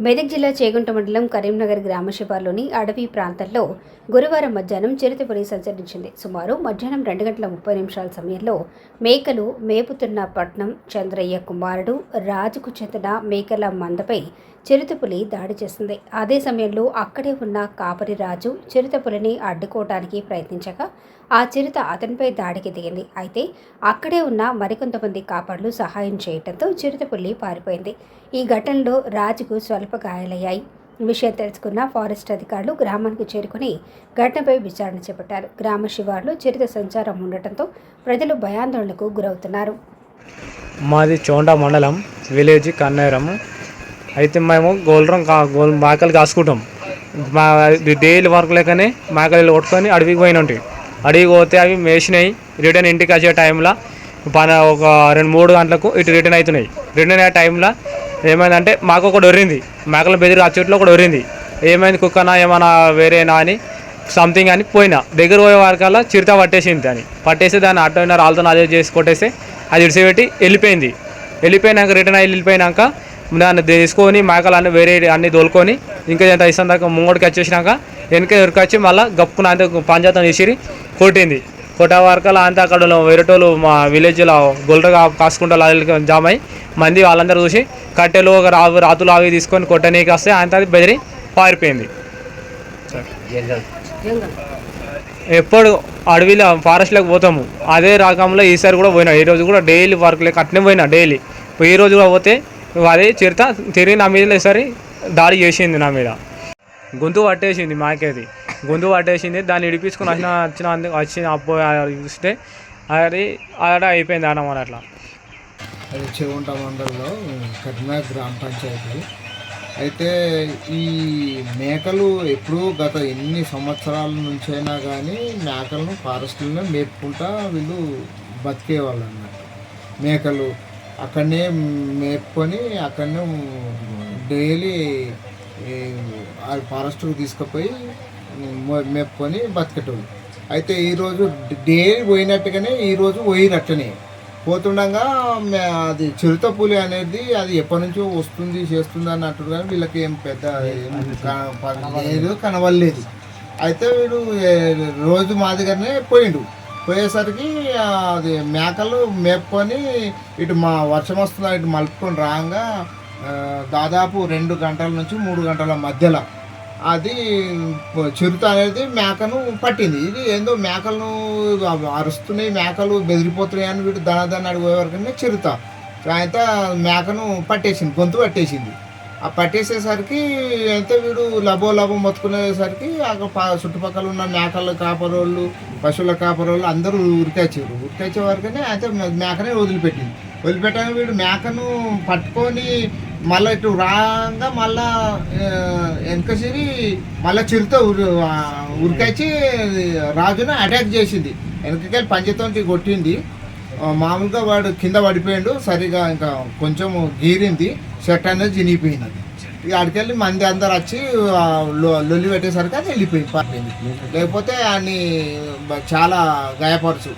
మెదక్ జిల్లా చేగుంట మండలం కరీంనగర్ గ్రామ శివార్లోని అడవి ప్రాంతంలో గురువారం మధ్యాహ్నం చిరుతపులి సంచరించింది. సుమారు మధ్యాహ్నం రెండు గంటల ముప్పై నిమిషాల సమయంలో మేకలు మేపుతున్న పట్నం చంద్రయ్య కుమారుడు రాజుకు చెందిన మేకల మందపై చిరుతపులి దాడి చేసింది. అదే సమయంలో అక్కడే ఉన్న కాపరి రాజు చిరుతపులిని అడ్డుకోవడానికి ప్రయత్నించగా ఆ చిరుత అతనిపై దాడికి దిగింది. అయితే అక్కడే ఉన్న మరికొంతమంది కాపర్లు సహాయం చేయడంతో చిరుతపులి పారిపోయింది. ఈ ఘటనలో రాజుకు స్వల్ప గాయాలయ్యాయి విషయం తెలుసుకున్న ఫారెస్ట్ అధికారులు గ్రామానికి చేరుకుని ఘటనపై విచారణ చేపట్టారు. గ్రామ శివార్లు చిరుత సంచారం ఉండటంతో ప్రజలు భయాందోళనకు గురవుతున్నారు. మాది చోండా మండలం విలేజ్ కన్నేరం అయితే మేము గోల్రం కా గోల్ మేకలు కాసుకుంటాం. మా డైలీ వర్క్ లేకనే మేకలు కొట్టుకొని అడవికి పోయిన ఉంటాయి అడవికి పోతే అవి మేసినాయి. రిటర్న్ ఇంటికి వచ్చే టైంలో పన ఒక రెండు మూడు గంటలకు ఇటు రిటర్న్ అవుతున్నాయి. రిటర్న్ అయ్యే టైంలో ఏమైందంటే మాకు ఒకటి ఒరింది మేకల బెదిరి ఆ చెట్లు ఒకటి ఒరింది ఏమైంది కుక్కనా ఏమైనా వేరేనా అని సంథింగ్ అని పోయినా. దగ్గర పోయే వారికల్లా చిరుత పట్టేసింది అని పట్టేసి దాన్ని అటు అయినా రాళ్ళతో అదే చేసి కొట్టేసి అది ఇడిచిపెట్టి వెళ్ళిపోయింది. వెళ్ళిపోయినాక రిటర్న్ అయ్యి వెళ్ళిపోయినాక దాన్ని తీసుకొని మేకలు అన్ని వేరే అన్ని తోలుకొని ఇంకా ఎంత ఇస్తాం దాకా ముంగడికి వచ్చేసినాక వెనక వచ్చి మళ్ళీ గప్పుకున్న అంత పంచాయతీ తీసిరి కొట్టింది. కొట్టే వరకల్లా అంతా అక్కడ వేరేటోళ్ళు మా విలేజ్లో గొల్లగా కాసుకుంటా జామ జామ్ అయ్యి మంది వాళ్ళందరూ చూసి కట్టెలు ఒక రా రాతులు అవి తీసుకొని కొట్టనీకి వస్తే ఆయన తర్వాత బెదిరి పారిపోయింది. ఎప్పుడు అడవిలో ఫారెస్ట్లోకి పోతాము. అదే రకంలో ఈసారి కూడా పోయినా. ఈ రోజు కూడా డైలీ వర్క్ లేక అట్నే పోయినా డైలీ. ఈ రోజు కూడా పోతే అదే చిరుత తిరిగి నా మీద ఈసారి దాడి చేసింది నా మీద. గొంతు పట్టేసింది మాకేది. గొంతు పట్టేసింది దాన్ని ఇడిపించుకొని వచ్చిన వచ్చిన వచ్చిన అప్పు చూస్తే అది ఆడ అయిపోయింది అన్నమాట అట్లా. అది చెవుంట మండలంలో కర్నాటక గ్రామ పంచాయతీ. అయితే ఈ మేకలు ఎప్పుడూ గత ఎన్ని సంవత్సరాల నుంచైనా కానీ మేకలను ఫారెస్ట్లోనే మేపుకుంటా వీళ్ళు బతికేవాళ్ళు అన్నట్టు మేకలు అక్కడనే మేపుకొని అక్కడనే డైలీ ఆ ఫారెస్ట్కి తీసుకుపోయి మేపుకొని బతికేటోళ్ళు. అయితే ఈరోజు డైలీ పోయినట్టుగానే ఈరోజు పోయినట్టనే పోతుండగా అది చిరుత పులి అనేది అది ఎప్పటి నుంచో వస్తుంది చేస్తుంది అన్నట్టు కానీ వీళ్ళకి ఏం పెద్ద లేదు కనవలేదు అయితే వీడు రోజు మా దగ్గరనే పోయిండు. పోయేసరికి అది మేకలు మేపుకొని ఇటు మా వర్షం వస్తుందా ఇటు మలుపుకొని రాగా దాదాపు రెండు గంటల నుంచి మూడు గంటల మధ్యలో అది చిరుత అనేది మేకను పట్టింది. ఇది ఏందో మేకలను అరుస్తున్నాయి మేకలు బెదిరిపోతున్నాయి అని వీడు దన దాన్ని అడిగే వరకునే చిరుత. అయితే మేకను పట్టేసింది గొంతు పట్టేసింది. ఆ పట్టేసేసరికి అయితే వీడు లబో లబో మొత్తుకునేసరికి అక్కడ చుట్టుపక్కల ఉన్న మేకల కాపరోళ్ళు పశువుల కాపరోళ్ళు అందరూ ఉరికొచ్చారు. ఉరికొచ్చే వరకునే అయితే మేకనే వదిలిపెట్టింది. వదిలిపెట్టాక వీడు మేకను పట్టుకొని మళ్ళీ ఇటు రాగా మళ్ళా వెనకసిరి మళ్ళీ చిరుత ఉరి ఉరికొచ్చి రాజును అటాక్ చేసింది. వెనకకెళ్ళి పంచతోటి కొట్టింది. మామూలుగా వాడు కింద పడిపోయాడు సరిగా ఇంకా కొంచెం గీరింది షర్ట్ అనేది చినిగిపోయింది. ఇక అడికెళ్ళి మంది అందరు వచ్చి లొల్లి పెట్టేసరికి అది వెళ్ళిపోయింది. లేకపోతే అన్ని చాలా గాయపరచు.